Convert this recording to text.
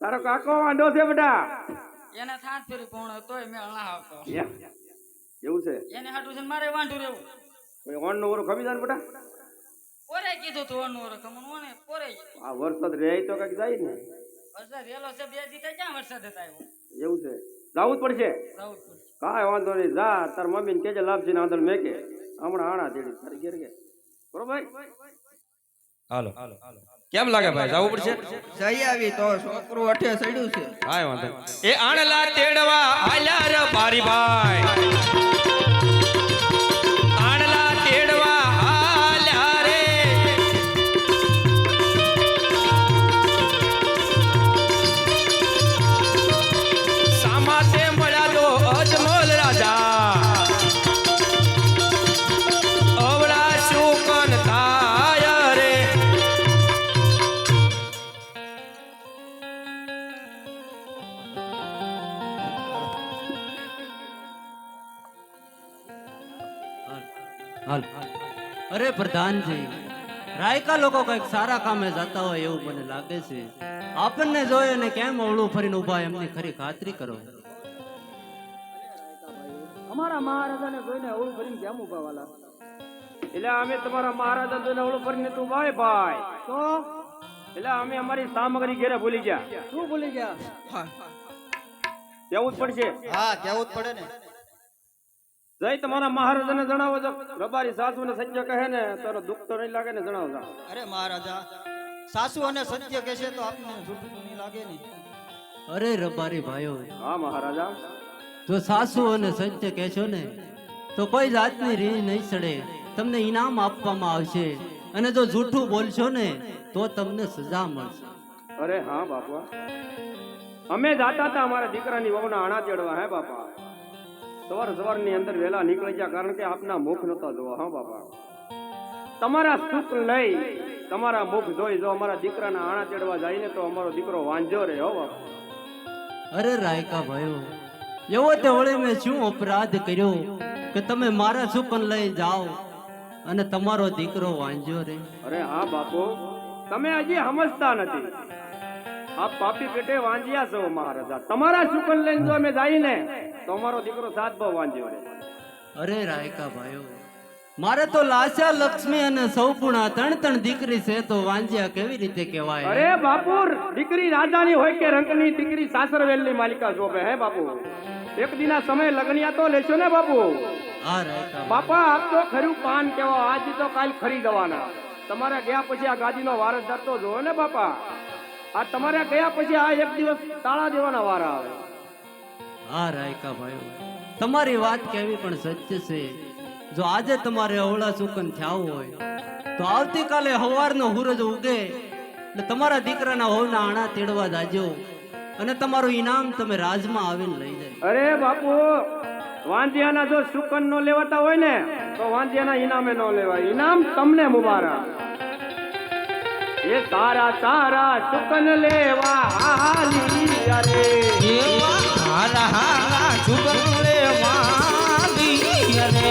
તારો કાકો વાંધો છે બેટા એને થાત ફેરી પણ તોય મેળ ના આવતો. એવું છે? એને હાટું છે ને મારે વાંઢું રહેવું. કોઈ હોર્નનું ઓરો ખમી જાય બેટા પોરે કીધું તું અનુ ઓરે ખમણ ઓને પોરે આ વરસાદ રે તો કંઈક જાય ને. વરસાદ રેલો છે બે દી ક્યાં વરસાદ હતા આવ્યો એવું છે. જવું જ પડશે. જવું જ પડશે. કાંઈ વાંધો નહીં જા તાર મમ્મીને કેજે લાભજી ને આંધળ મેકે. હમણાં આણા દેડી તારી ઘેર કે. બરોબર હાલો. કેમ લાગે ભાઈ? જવું પડશે? જઈ આવી તો છોકરું અઠે ચડ્યું છે. કાંઈ વાંધો. એ આણલા તેડવા આલ્યા રે બારી ભાઈ. હાલ. અરે પ્રધાનજી રાયકા લોકો કંઈક સારા કામે જતા હોય એવું મને લાગે છે. આપણને જોઈ અને કેમ અવળું ફરીને ઊભા એમની ખરી ખાતરી કરો? અમારા મહારાજાને જોઈને અવળું ફરીને કેમ ઊભા વાલા? એટલે અમે તમારા મહારાજા જોઈને અવળું ફરીને તું ભાઈ ભાઈ. તો? એટલે અમે અમારી સામગ્રી ઘેરે ભૂલી ગયા. શું ભૂલી ગયા? કેવું જ પડશે? હા કેવું જ પડે ને. જય તમારા મહારાજાને જણાવો છો રબારી સાસુ ને સત્ય કહે ને તારો દુઃખ તો નહીં લાગે ને જણાવો છો અરે મહારાજા સાસુ અને સત્ય કહેશે તો આપને જૂઠું તો નહીં લાગે ને. અરે રબારી ભાઈઓ હા મહારાજા. જો સાસુ અને સત્ય કહેશો ને તો કોઈ જાતની રી નહીં સડે. તમને ઇનામ આપવામાં આવશે. અને જો જૂઠું બોલશો ને તો તમને સજા મળશે. અરે હા બાપા. અમે જાતા હતા અમારા દીકરાની વહુના આણા ચડવા હે બાપા? સવાર સવારની અંદર વહેલા નીકળી ગયા કારણ કે આપના મુખ નતા જોવા હા બાપા? તમારા સુખ લઈ તમારા મુખ જોઈ જો અમારા દીકરાના આણા ચડવા જાય ને તો અમારો દીકરો વાંજો રે હો બાપા. અરે રાયકા ભાઈઓ એવો તે હોળે મેં શું અપરાધ કર્યો કે તમે મારા સુકન લઈ જાઓ અને તમારો દીકરો વાંજ્યો રે અરે હા બાપુ તમે હજી સમજતા નથી. આ પાપી પેટે વાંજ્યા છો મહારાજા. તમારા શુકન લઈને જો અમે જઈને તો અમારો દીકરો સાત બહુ વાંજ્યો રે અરે રાયકા ભાઈઓ મારે તો લાશા લક્ષ્મી અને સૌપુણા ત્રણ ત્રણ દીકરી છે તો વાંજ્યા કેવી રીતે કહેવાય? અરે બાપુ દીકરી રાજાની હોય કે રંગની દીકરી સાસરવેલની માલિકા શોભે હે બાપુ? એક દિના સમય લગનિયા તો લેશો ને બાપુ? હા રાયકા બાપા આપ તો ખરું પાન કેવા આજ તો કાલ ખરી જવાના. તમારા ગયા પછી આ ગાદીનો વારસદાર તો જોવો ને બાપા? આ તમારે ગયા પછી આ એક દિવસ તાળા દેવાના વારા આવે. હા રાયકા ભાઈઓ તમારી વાત કેવી પણ સત્ય છે. જો આજે તમારે અવળા સુકન થયા હોય તો આવતીકાલે હવારનો હુરજ ઉગે એટલે તમારા દીકરાના હોવના આણા તેડવા જાજો અને તમારું ઈનામ તમે રાજમાં આવીને લઈ જાય અરે બાપુ વાંધિયાના જો સુકન નો લેવાતા હોય ને તો વાંધિયાના ઈનામે ન લેવાય. ઈનામ તમને મુબારક. એ સારા સારા સુકન લેવા હાલી અરે.